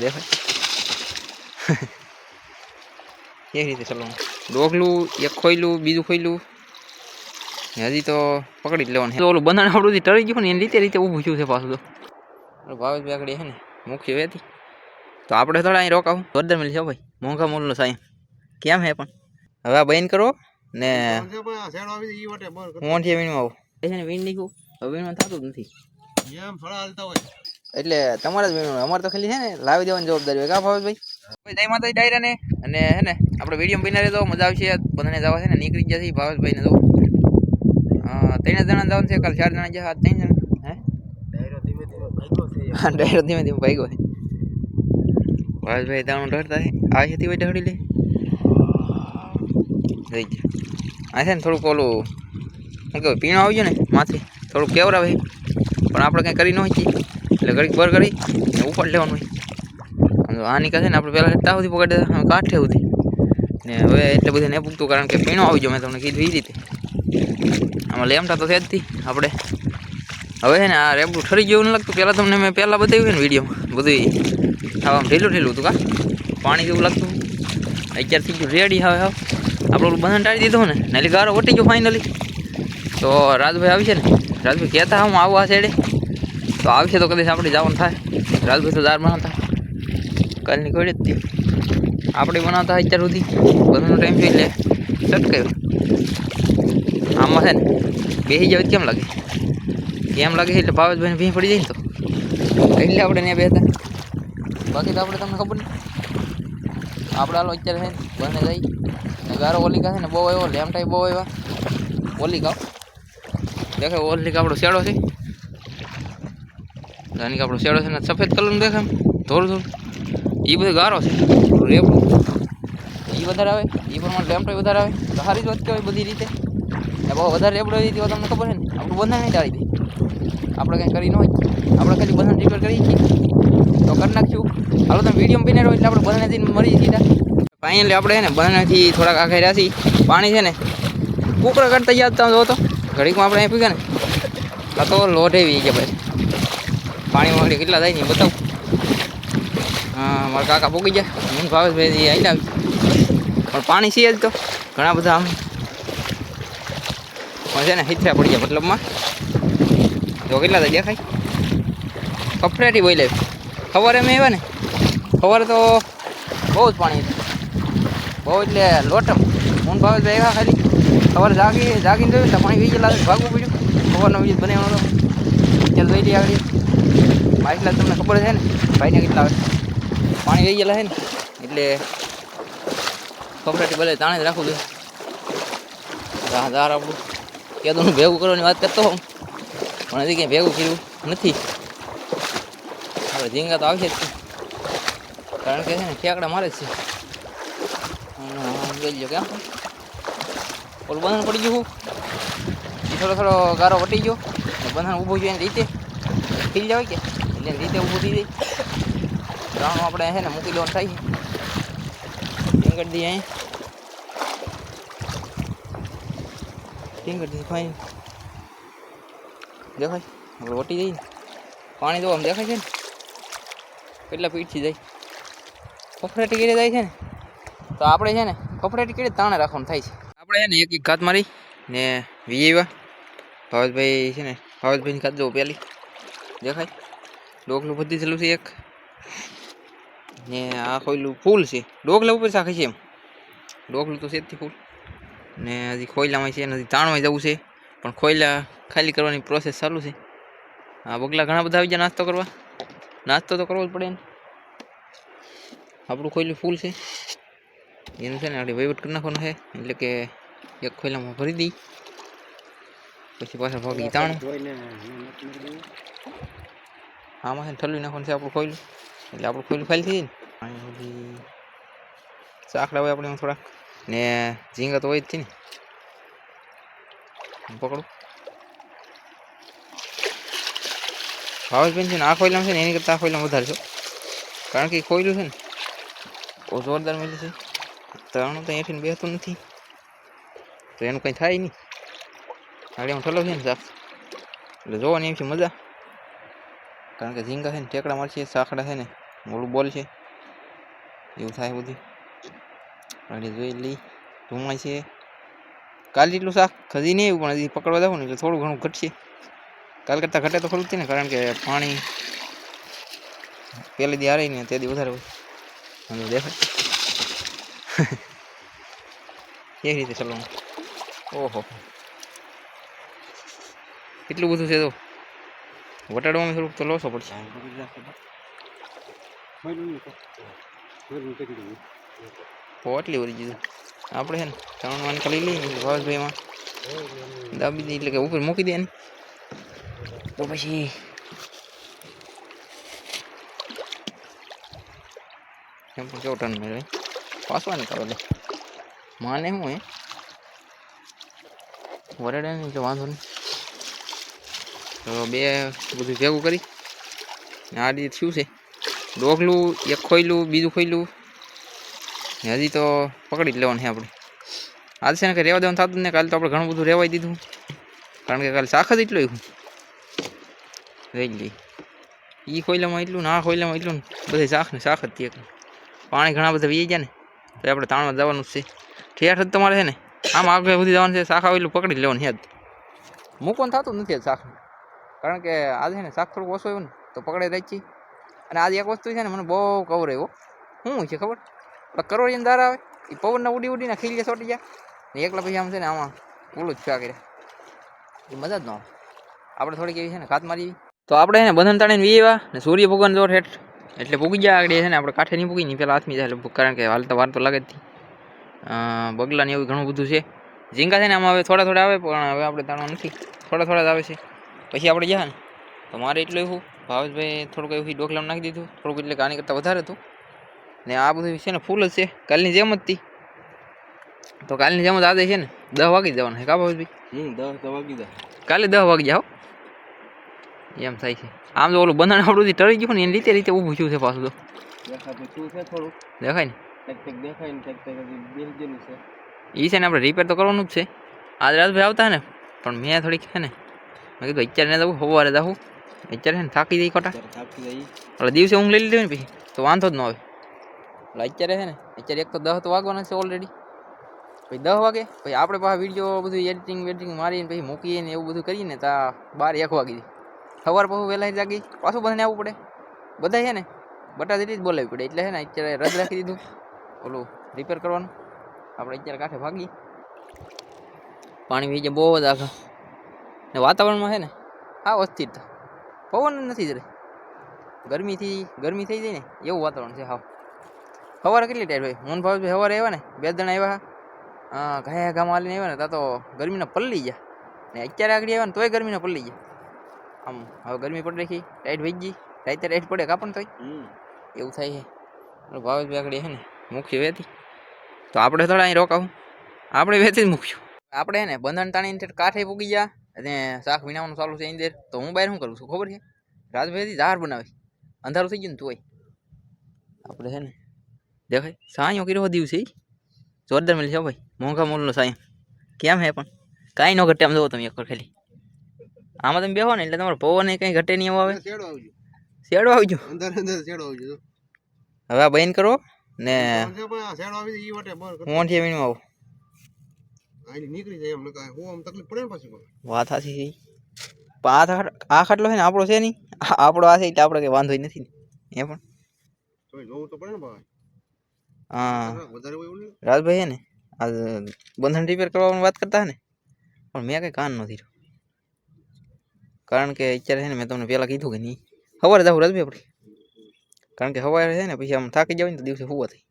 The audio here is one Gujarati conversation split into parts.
દેખાય કેવી રીતે ચલાવવાનું ડોગલું એક ખોયલું બીજું ખોયલું હજી તો પકડી જ લેવાનું ઓલું બંધાણ આપણું ટળી ગયું ને એની રીતે રીતે ઊભું થયું છે પાછું તો ભાવેશભાઈ આગળ છે ને મુખ્ય વેતી તો આપણે થોડા અહીં રોકાવું જોરદાર મિલ છે ભાઈ મોંઘા મૂલનો સાંઈ કેમ હે પણ હવે આ બંધ કરો ને છે વીણમાં આવું છે ને વીણ નીકળું હવે વીણમાં થતું જ નથી એટલે તમારે જ બહેનો અમારે તો ખાલી છે ને લાવી દેવાની જવાબદારી હોય. કા ભાવેશભાઈ? ભાઈ જય ડાયરા ને? અને હે ને આપણે વીડિયો બિના રહેતો મજા આવશે બધાને જવા છે ને, નીકળી જશે ભાવેશભાઈ ને તો. ત્રણ જણા જવાનું છે, કાલ ચાર જણા જશે ત્રણ જણા. હે? ડાયરો ધીમે ધીમે ભાગ્યો છે. ભાવેશભાઈ, તાણું ડરતા છે આ હતી તે ઢળી લે. થઈ ગયા. આ છે ને થોડુંક ઓલું, શું કહેવાય, પીણું આવી ગયું ને, માથે. થોડુંક કેવરાવે. પણ આપણે કંઈ કરી ન હોય એટલે ઘડીક બર કરી ને ઉપર લેવાનું હોય. આ નીકળે છે ને આપણે પહેલાં તા સુધી પકડી દેતા કાઠે સુધી. ને હવે એટલે બધું નહીં પૂગતું કારણ કે પીણું આવી ગયો, મેં તમને કીધું એ રીતે. આમાં લેમટા તો છે જ આપણે. હવે છે ને આ રેબડું ઠરી જેવું ન લાગતું. પહેલાં તમને મેં પહેલાં બતાવ્યું ને વિડીયોમાં, બધું આમ ઢીલું ઢીલું હતું કા? પાણી જેવું લાગતું. અત્યારે થઈ ગયું રેડી હવે હવે. આપણે બંધન ટાળી દીધું ને એટલે ગારો વટી ગયો ફાઇનલી તો રાજભાઈ આવી છે ને, રાજભાઈ કહેતા હું આવું આ સાઈડે તો આવશે તો કદાચ આપણે જવાનું થાય. રાજભાઈ તો દાર બનાવતા. કાલની કોઈ જ આપણે બનાવતા અત્યાર સુધી. બધાનો ટાઈમ જોઈ લે. સટકાયો આમાં છે ને, બેસી જાવ કેમ લાગે? કેમ લાગે એટલે ભાવેશભાઈને ભીં પડી જાય તો. એટલે આપણે ત્યાં બેસતા. બાકી તો આપણે તમને ખબર નહીં. આપણે હાલો અત્યારે છે ને, બને જઈ ગારો ઓલિકા છે ને, બહુ આવ્યો. લેમટાઈ બહુ આવ્યા. ઓલિકા. દેખાય ઓલિકા આપણો શેડો છે. આની આપણો શેડો છે ને સફેદ કલરનું દેખાય. ધોળ ધોળું એ બધું ગારો છે. રેપડું એ વધારે આવે. એ પ્રમાણે લેમટો વધારે આવે. તો સારી જ વાત કહેવાય બધી રીતે. ને બહુ વધારે રેપડો હોય તો તમને ખબર છે ને, આપણું બંધાણ નહીં ટાળી દે. આપણે કંઈ કરી ન હોય. આપણે ખાલી બંધન રિપેર કરી છીએ. તો કરી નાખ્યું હાલો, તમે વીડિયો બને રહો એટલે આપણે જઈને મરી સીધા ફાઇનલી આપણે ને બંધનેથી થોડાક આખા રહ્યા પાણી છે ને કુકડા કાઢતા યાદ તમે જો તો. ઘડીકમાં આપણે અહીં પીગા ને. આ તો લોઢે એવી ગયા ભાઈ. પાણી વાળી કેટલા થાય ને બતાવું? હા, મારા કાકા પોગી ગયા. હું ભાવેશભાઈ આવી આવી પણ પાણી છે જ તો. ઘણા બધા આમ પણ છે ને હિથરા પડી ગયા મતલબમાં. જો કેટલા થાય દેખાય? કફરેટી બોલે. સવારે એમ આવ્યા ને. સવારે તો બહુ જ પાણી બહુ એટલે લોટમ. હું ભાવેશભાઈ આવ્યા ખાલી. સવારે જાગી, જાગીને જોયું પાણી વીજ લાગે, ભાગવું પડ્યું. સવારનો વીજ બનાવવાનો ચાલ જોઈ લઈએ મારી તમને ખબર છે ને, ભાઈને કેટલા આવે પાણી વહી ગયેલા છે ને, એટલે કપડાટી ભલે તાણે જ રાખવું જોઈએ. રાહદાર દાર આપણું હું ભેગું કરવાની વાત કરતો હોઉં. પણ હજી કંઈ ભેગું કર્યું નથી. આપણે ઝીંગા તો આવશે જ છે. કારણ કે છે ને ખેકડા મારે જ છે. આમ જોઈ કેમ? ઓલું બંધન પડી ગયું થોડો થોડો ગારો વટી ગયો. બંધન ઊભું જોઈએ એની રીતે. ખીલ જાય કે? એટલે રીતે ઊભું થઈ જાય. રાણું આપણે છે ને મૂકી દો થાય ટીંગર દઈએ અહીં. ટીંગર દઈએ ફાઈન. દેખાય? આપણે વટી જઈએ ને. પાણી તો આમ દેખાય છે ને. કેટલા પીઠથી જાય? ફફડાટી કરી જાય છે ને? તો આપણે છે ને ફફડાટી કરી તાણે રાખવાનું થાય છે. આપણે છે ને એક એક ઘાત મારી ને વીવા ભાવેશભાઈ છે ને, ભાવેશભાઈની ખાત જવું પહેલી. દેખાય? ડોકલું બધી થયેલું છે એક? ને આ ખોયલું ફૂલ છે. ડોકલા ઉપર શાખે છે એમ. ડોકલું તો છે જ ફૂલ. ને હજી ખોયલામાં છે હજી તાણમાં જવું છે. પણ ખોયલા ખાલી કરવાની પ્રોસેસ ચાલુ છે. આ બગલા ઘણા બધા આવી ગયા નાસ્તો કરવા. નાસ્તો તો કરવો જ પડે આપણું ખોયલું ફૂલ છે. એનું છે ને આપણે વહીવટ કરી નાખવાનો છે. એટલે કે એક ખોયલામાં ભરી દઈ. પછી પાછા ભાગી તાણું. આમાં છે ઠલવી નાખવાનું છે આપણું ખોયલું. એટલે આપણું ખોયલું ખાલી થઈ જાય ને. બધી ચાકડા હોય આપણે થોડાક. ને ઝીંગા તો હોય જ છે ને. પકડું. ભાવેશભાઈ છે ને આ ખોયલામાં છે ને એની કરતાં આ ખોયલામાં વધારે છે કારણ કે એ ખોયલું છે ને બહુ જોરદાર મેલું છે. તરણું તો અહીંથી બેસતું નથી. તો એનું કંઈ થાય નહીં. ગાડી હું ઠલો છે ને શાક એટલે જોવાની એમ છે મજા કારણ કે ઝીંગા છે ને ટેકડા મારશે સાંકડા છે ને મોડું બોલ છે એવું થાય બધું એટલે જોઈ લઈ ધુમાય છે કાલ જેટલું શાક ખજી નહીં એવું પણ હજી પકડવા જાવ ને એટલે થોડું ઘણું ઘટશે કાલ કરતાં ઘટે તો ખરું જ ને કારણ કે પાણી પહેલી દી હારે ને તે દી વધારે હોય દેખાય કેવી રીતે ચલાવવું ઓહો કેટલું બધું છે તો? વટાડવામાં થોડુંક તો લોસો પડશે. પોટલી વળી દીધું આપણે છે ને ત્રણ વાન ખાલી લઈએ ભાવેશભાઈમાં દાબી દઈએ એટલે કે ઉપર મૂકી દે ને. તો પછી એમ પણ કેવો ટર્ન મેળવે. પાછવા નહીં કરો લે માને હું એ વરેડે નહીં એટલે વાંધો નહીં. તો બે બધું ભેગું કરી. આ રીતે થયું છે. ડોગલું એક ખોયલું, બીજું ખોયલું. હજી તો પકડી જ લેવાનું છે આપણે. આજ છે ને કે રહેવા દેવાનું થતું ને કાલે તો આપણે ઘણું બધું રહેવાય દીધું. કારણ કે કાલે શાખ જ એટલું એવું રહી લઈ એ ખોઈલામાં એટલું ને આ ખોયલામાં એટલું બધે શાખ ને શાખ જ તે એકલું. પાણી ઘણા બધા વી ગયા ને. તો આપણે તાણમાં જવાનું છે. ઠેઠ જ તમારે છે ને. આમ આગળ સુધી જવાનું છે. શાખ આવેલું પકડી લેવાનું છે. મૂકવાનું થતું નથી શાક કારણ કે આજે છે ને શાક થોડુંક ઓછું આવ્યું ને, તો પકડે રાખી. અને આજે એક વસ્તુ છે ને, મને બહુ કવર આવ્યો. શું છે ખબર? પેલા કરોડિયન દાર આવે એ પવનના ઉડી ઉડીને ખીલીએ છોટી જાય ને એકલા પછી આમ છે ને આમાં ઓલું જ ફ્યા કર્યા. એ મજા જ ન આપણે થોડીક એવી છે ને ખાત મારી તો આપણે છે ને બંધન તાણીને વીવા ને સૂર્ય ભગવાન જોર હેઠ એટલે પૂગી ગયા આગળ છે ને આપણે કાંઠે નહીં પૂગી નહીં પહેલાં હાથમી જાય કારણ કે હાલ તો વાર તો લાગે જ હતી. બગલા એવું ઘણું બધું છે. ઝીંગા છે ને આમાં હવે થોડા થોડા આવે, પણ હવે આપણે તાણવા નથી. થોડા થોડા જ આવે છે. પછી આપણે ગયા ને તો મારે એટલું એવું ભાવેશભાઈ થોડુંક એવું ડોકલામ નાખી દીધું થોડુંક એટલે કે આની કરતાં વધારે હતું. ને આ બધું છે ને ફૂલ જ છે કાલની જેમ જ હતી. તો કાલની જેમ જ આજે છે ને દસ વાગી જવાનું છે કા ભાવેશભાઈ? હમ દસ તો વાગી દે કાલે દસ વાગી જાઓ એમ થાય છે. આમ તો ઓલું બંધન આપણું જે ટળી ગયું ને એની રીતે રીતે ઊભું થયું છે પાછું તો. દેખાતું શું છે થોડુંક. દેખાય ને? કંઈક કંઈક દેખાય ને કંઈક કંઈક હજી બેસી ગયેલું છે. એ છે ને આપણે રિપેર તો કરવાનું જ છે. આજ રાજભાઈ આવતા ને પણ મેં થોડીક છે ને મેં કીધું અત્યારે ન જવું સવારે જવું અત્યારે છે ને થાકી જઈ ખોટા. થાકી જાય એટલે દિવસે ઊંઘ લઈ લીધી ને પછી તો વાંધો જ ન આવે. એટલે અત્યારે છે ને અત્યારે એક તો દહ તો વાગવાના છે ઓલરેડી પછી દસ વાગે પછી આપણે પાછા વીડિયો બધું એડિટિંગ વેડિટિંગ મારીને પછી મૂકીએ ને એવું બધું કરીને તા બાર એક વાગી સવાર પાછું વહેલા જાગી પાછું બધાને આવવું પડે. બધા છે ને બટા જેટલી જ બોલાવવી પડે. એટલે છે ને અત્યારે રદ રાખી દીધું. ઓલું રિપેર કરવાનું. આપણે અત્યારે કાંઠે ભાગી પાણી વીજે બહુ જ આખા ને વાતાવરણમાં છે ને આ અસ્થિરતા. પવન જ નથી જરે ગરમીથી ગરમી થઈ જાય ને એવું વાતાવરણ છે હાવ. સવારે કેટલી ટાઈમ હોય? મોહન ભાઈ સવારે આવ્યા ને બે જણા આવ્યા હા. ઘાયા ગામ હાલીને આવ્યા ને ત્યાં તો ગરમીના પલ્લી ગયા. ને અત્યારે આગળ આવ્યા ને તોય ગરમીના પલ્લી ગયા. આમ હવે ગરમી પડી રાખી ટાઈટ વહી ગઈ. રાતે ટાઈટ પડે કાપણ તોય. એવું થાય છે ભાવેશભાઈ આગળ છે ને મુખ્ય વેતી. તો આપણે થોડા અહીં રોકાવું. આપણે વેતી જ મૂક્યું આપણે ને બંધન તાણી કાંઠે પૂગી ગયા. અને શાક વિનાવાનું ચાલુ છે અંદર તો હું બહાર શું કરું છું ખબર છે? રાજભાઈથી ઝાર બનાવે અંધારું થઈ ગયું ને તોય આપણે છે ને દેખાય સાંયો કર્યો દિવસે. જોરદાર મળી છે ભાઈ મોંઘા મોલનો સાંય કેમ હે પણ? કાંઈ ન ઘટે આમ જોવો તમે એક ખાલી. આમાં તમે બેહો ને એટલે તમારો પવન કંઈ ઘટે નહીં આવે. શેડો આવજો. અંદર અંદર શેડો આવજો. હવે આ બંધ કરો ને જો પણ આ શેડો આવી. જાય ઈ વટે બર હું અઠી મિનિટ આવું આની નીકળી જાય એમ લગાય હું આમ તકલીફ પડે ને પાછી મને. વાત સાચી છે પણ આ ખાટ આ ખાટલો છે ને આપણો છે નહીં. આ આપણો આ છે એટલે આપણે કંઈ વાંધો ય નથી ને. એ પણ? તોય જોવું તો પડે ને ભાઈ. હા. વધારે હોય એવું નહીં. રાજભાઈ છે ને આ બંધન રિપેર કરવાની વાત કરતા ને? પણ મેં કંઈ કાન નથી રહ્યું. કારણ કે અત્યારે છે ને મેં તમને પહેલાં કીધું કે નહીં. સવારે જાવ રાજભાઈ આપણે. કારણ કે સવારે છે ને પછી આમ થાકી જાવ ને તો દિવસે હુવા થાય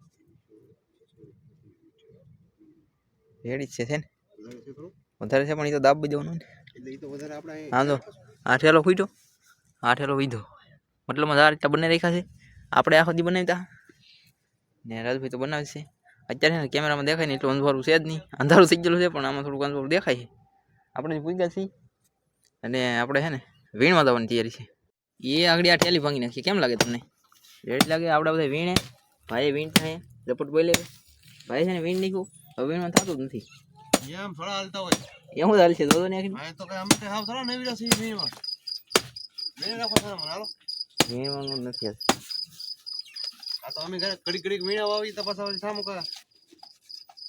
રેડી છે ને? વધારે છે પણ એ તો દાબી દેવાનું ને. હા તો આ ઠેલો ફૂટ્યો આ ઠેલો વીધો. મતલબ આ રીતના બંને રાખ્યા છે. આપણે આખો દી બનાવતા ને રાજભાઈ તો બનાવે છે. અત્યારે કેમેરામાં દેખાય ને એટલું અંધારું છે જ નહીં. અંધારું થઈ ગયેલું છે પણ આમાં થોડુંક અંધારું દેખાય છે. આપણે જ પૂગ્યા છીએ અને આપણે છે ને વીણમાં જવાની તૈયારી છે. એ આગળ આ ઠેલી ભાંગી નાખીએ. કેમ લાગે તમને? રેડી લાગે? આપણે બધા વીણે. ભાઈ વીણ થાય. ઝપટ બોલે ભાઈ છે ને વીણ નાખ્યું. વીણમાં થતું નથી. એમ થોડા હાલતા હોય. એમ જ હાલ છે ને આ તો કઈ અમે કઈ હાવ થોડા નવીડા છીએ વીણમાં મેં રાખો થોડા મને હાલો. વીણવાનું નથી આ તો અમે ઘરે ઘડીક ઘડીક વીણા વાવી તપાસ આવી સામો કા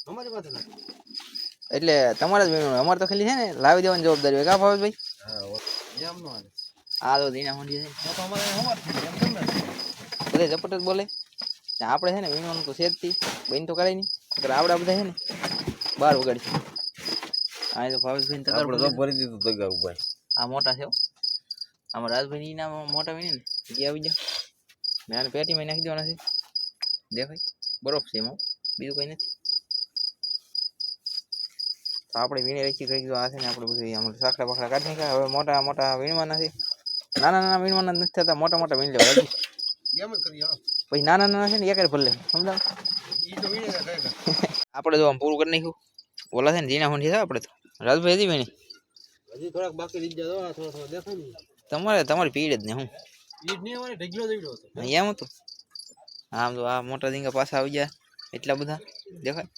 અમારી પાસે એટલે તમારે જ મીણું અમારે તો ખાલી છે ને લાવી દેવાની જવાબદારી હોય. કા ભાવેશભાઈ? એમ નો હાલે. આ તો દીના હોંડી છે. તો તો અમારે અમાર એમ કેમ ના? બધે ઝપટ જ બોલે. આપણે છે ને વીણવાનું તો છે જ બહેન બેન તો કરાય નહીં. આપણા બધા છે ને બહાર વગાડી આ તો ભાવેશભાઈ તગાર આપણે તો ભરી દીધું તગાર ઉપર. આ મોટા છે હો. આમાં રાજભાઈ ના મોટા વીણે ને એ આવી જાવ મેં આને પેટીમાં નાખી દેવાના છે. દેખાય? બરફ છે એમાં. બીજું કંઈ નથી. તો આપણે વીણી રાખી કરી દીધું આ છે ને આપણે બધું આમ સાંકડા બાકડા કાઢી નાખ્યા. હવે મોટા મોટા વીણવાના છે. નાના નાના વીણવાના નથી થતા મોટા મોટા વીણી લેવા. પછી નાના નાના છે ને એક ભલે. સમજાવ? આપણે તો આમ પૂરું કરી નાખ્યું. ઓલા છે ને જીના હોંડી છે આપણે તો. રાજભાઈ હતી ભાઈ હજી થોડાક બાકી રહી ગયા થોડા થોડા દેખાય ને તમારે તમારી પીડ જ ને હું? પીડ નહીં અમારે ઢગલો દેવડો હતો. એમ હતું. આમ તો આ મોટા ઝીંગા પાછા આવી ગયા એટલા બધા. દેખાય.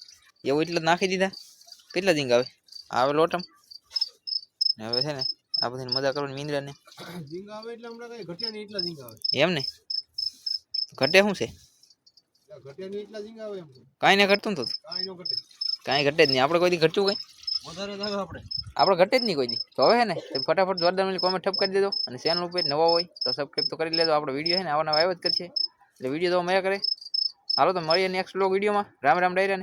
એવું એટલા જ નાખી દીધા. કેટલા ઝીંગા આવે આવે લોટમ. ને હવે છે ને આ બધી મજા કરવાની મીંદરાને ઝીંગા આવે એટલે હમણાં કઈ ઘટ્યા નહીં એટલા ઝીંગા આવે. એમ ને? ઘટે શું છે? કાંઈ ને ઘટતું તો? કાંઈ ઘટે. જ નહીં. આપણે કોઈ દી ઘટતું કંઈ? આપણે. ઘટે જ નહીં કોઈ દી. તો હવે છે ને ફટાફટ જોરદાર મળી કોમેન્ટ ઠપ કરી દેજો. અને ચેનલ ઉપર નવા હોય તો સબસ્ક્રાઈબ તો કરી લેજો. આપણો વીડિયો છે ને આવા નવા આવ્યો જ કરશે. એટલે વીડિયો તો મજા કરે. હાલો તો મળીએ નેક્સ્ટ બ્લોગ વિડીયોમાં રામ રામ ડાયરાને.